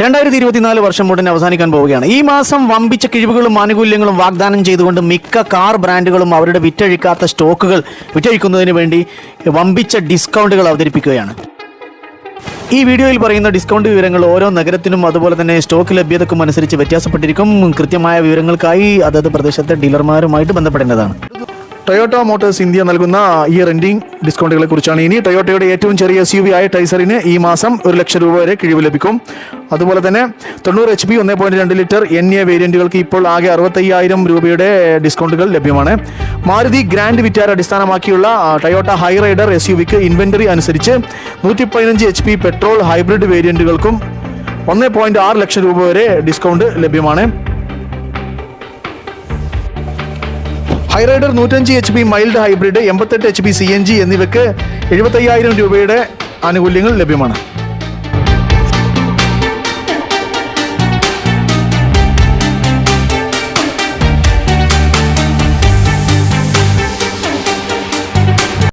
രണ്ടായിരത്തി ഇരുപത്തിനാല് വർഷം ഉടൻ അവസാനിക്കാൻ പോവുകയാണ്. ഈ മാസം വമ്പിച്ച കിഴിവുകളും ആനുകൂല്യങ്ങളും വാഗ്ദാനം ചെയ്തുകൊണ്ട് മിക്ക കാർ ബ്രാൻഡുകളും അവരുടെ വിറ്റഴിക്കാത്ത സ്റ്റോക്കുകൾ വിറ്റഴിക്കുന്നതിന് വേണ്ടി വമ്പിച്ച ഡിസ്കൗണ്ടുകൾ അവതരിപ്പിക്കുകയാണ്. ഈ വീഡിയോയിൽ പറയുന്ന ഡിസ്കൗണ്ട് വിവരങ്ങൾ ഓരോ നഗരത്തിനും അതുപോലെ തന്നെ സ്റ്റോക്ക് ലഭ്യതക്കും അനുസരിച്ച് വ്യത്യാസപ്പെട്ടിരിക്കും. കൃത്യമായ വിവരങ്ങൾക്കായി അതത് പ്രദേശത്തെ ഡീലർമാരുമായിട്ട് ബന്ധപ്പെടേണ്ടതാണ്. ടൊയോട്ട മോട്ടോഴ്സ് ഇന്ത്യ നൽകുന്ന ഈ റെന്റിംഗ് ഡിസ്കൗണ്ടുകളെ കുറിച്ചാണ്. ഇനി ടൊയോട്ടയുടെ ഏറ്റവും ചെറിയ എസ് യു വി ആയ ടൈസറിന് ഈ മാസം ഒരു ലക്ഷം രൂപ വരെ കിഴിവ് ലഭിക്കും. അതുപോലെ തന്നെ തൊണ്ണൂറ് എച്ച് പി ഒന്ന് പോയിന്റ് രണ്ട് ലിറ്റർ എൻ എ വേരിയന്റുകൾക്ക് ഇപ്പോൾ ആകെ അറുപത്തയ്യായിരം രൂപയുടെ ഡിസ്കൗണ്ടുകൾ ലഭ്യമാണ്. മാരുതി ഗ്രാൻഡ് വിറ്റാർ അടിസ്ഥാനമാക്കിയുള്ള Toyota Hyryder S U V inventory അനുസരിച്ച് നൂറ്റി പതിനഞ്ച് എച്ച് പി പെട്രോൾ ഹൈബ്രിഡ് വേരിയന്റുകൾക്കും ഒന്ന് പോയിന്റ് ആറ് ലക്ഷം രൂപ വരെ ഡിസ്കൗണ്ട് ലഭ്യമാണ്. ഹൈറൈഡർ നൂറ്റഞ്ച് എച്ച് പി മൈൽഡ് ഹൈബ്രിഡ് എൺപത്തെട്ട് H P C N G എന്നിവയ്ക്ക് എഴുപത്തയ്യായിരം രൂപയുടെ ആനുകൂല്യങ്ങൾ ലഭ്യമാണ്.